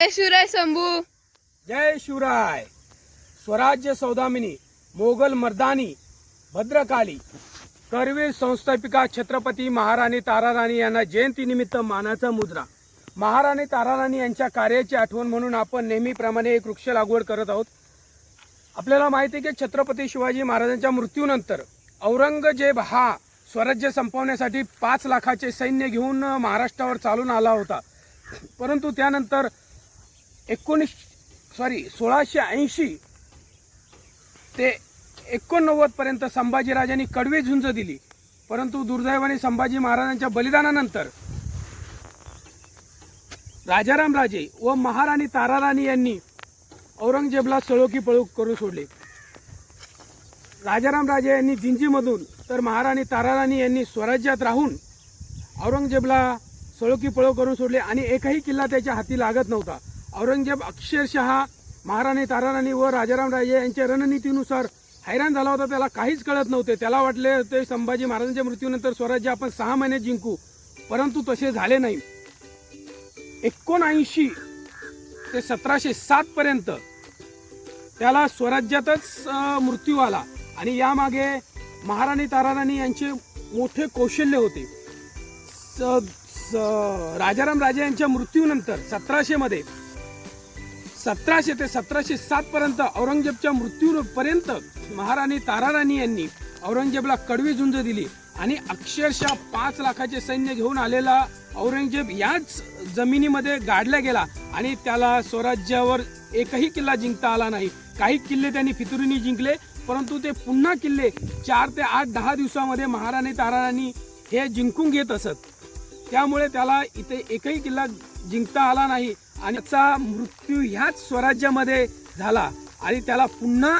जय शिवराय शंभू. जय शिवराय. स्वराज्य सौदामिनी मोगल मर्दानी भद्रकाली करवीर संस्थापिका छत्रपती महाराणी ताराराणी यांना जयंतीनिमित्त मानाचा मुद्रा महाराणी ताराराणी यांच्या कार्याची आठवण म्हणून आपण नेहमीप्रमाणे एक वृक्ष लागवड करत आहोत. आपल्याला माहिती आहे की छत्रपती शिवाजी महाराजांच्या मृत्यूनंतर औरंगजेब हा स्वराज्य संपवण्यासाठी पाच लाखाचे सैन्य घेऊन महाराष्ट्रावर चालून आला होता. परंतु त्यानंतर एकोणीस सॉरी सोळाशे ऐंशी ते एकोणनव्वदपर्यंत संभाजीराजांनी कडवी झुंज दिली. परंतु दुर्दैवाने संभाजी महाराजांच्या बलिदानानंतर राजाराम राजे व महाराणी ताराराणी यांनी औरंगजेबला सळोकी पळू करू सोडले. राजाराम राजे यांनी जिंजीमधून तर महाराणी ताराराणी यांनी स्वराज्यात राहून औरंगजेबला सळोकी पळो करून सोडले आणि एकही किल्ला त्याच्या हाती लागत नव्हता. औरंगजेब अक्षरशः महाराणी ताराराणी व राजाराम राजे यांच्या रणनीतीनुसार हैराण झाला होता. त्याला काहीच कळत नव्हते. त्याला वाटले होते संभाजी महाराजांच्या मृत्यूनंतर स्वराज्य आपण सहा महिने जिंकू. परंतु तसे झाले नाही. एकोणऐंशी ते सतराशे सात पर्यंत त्याला स्वराज्यातच मृत्यू आला आणि यामागे महाराणी ताराराणी यांचे मोठे कौशल्य होते. स- स- राजाराम राजे यांच्या मृत्यूनंतर सतराशे मध्ये सतराशे ते सतराशे सात पर्यंत औरंगजेबच्या मृत्यूपर्यंत महाराणी ताराराणी यांनी औरंगजेबला कडवी झुंज दिली आणि अक्षरशः पाच लाखाचे सैन्य घेऊन आलेला औरंगजेब याच जमिनीमध्ये गाडला गेला आणि त्याला स्वराज्यावर एकही किल्ला जिंकता आला नाही. काही किल्ले त्यांनी फितुरीने जिंकले परंतु ते पुन्हा किल्ले चार ते आठ दहा दिवसामध्ये महाराणी ताराराणी हे जिंकून घेत असत. त्यामुळे त्याला इथे एकही किल्ला जिंकता आला नाही. आणि त्याचा मृत्यू ह्याच स्वराज्यामध्ये झाला. आणि त्याला पुन्हा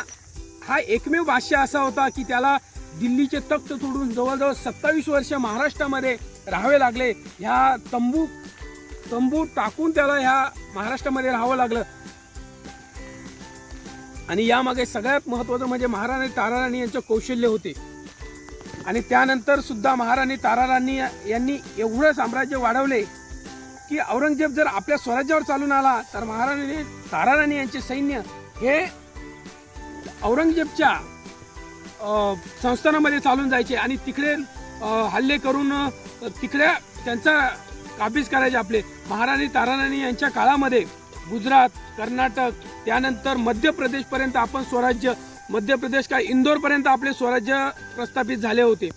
हा एकमेव भाष्य असा होता की त्याला दिल्लीचे तख्त सोडून जवळजवळ सत्तावीस वर्ष महाराष्ट्रामध्ये राहावे लागले. ह्या तंबू तंबू टाकून त्याला ह्या महाराष्ट्रामध्ये राहावं लागलं. आणि यामागे सगळ्यात महत्वाचं म्हणजे महाराणी ताराराणी यांचं कौशल्य होते. आणि त्यानंतर सुद्धा महाराणी ताराराणी यांनी एवढं साम्राज्य वाढवले की औरंगजेब जर आपल्या स्वराज्यावर चालून आला तर महाराणी ताराराणी यांचे सैन्य हे औरंगजेबच्या संस्थानामध्ये चालून जायचे आणि तिकडे हल्ले करून अ, तिकडे त्यांचा काबीज करायचे आपले. महाराणी ताराराणी यांच्या काळामध्ये गुजरात कर्नाटक त्यानंतर मध्य प्रदेशपर्यंत आपण स्वराज्य मध्य प्रदेश काय इंदोरपर्यंत आपले स्वराज्य प्रस्थापित झाले होते.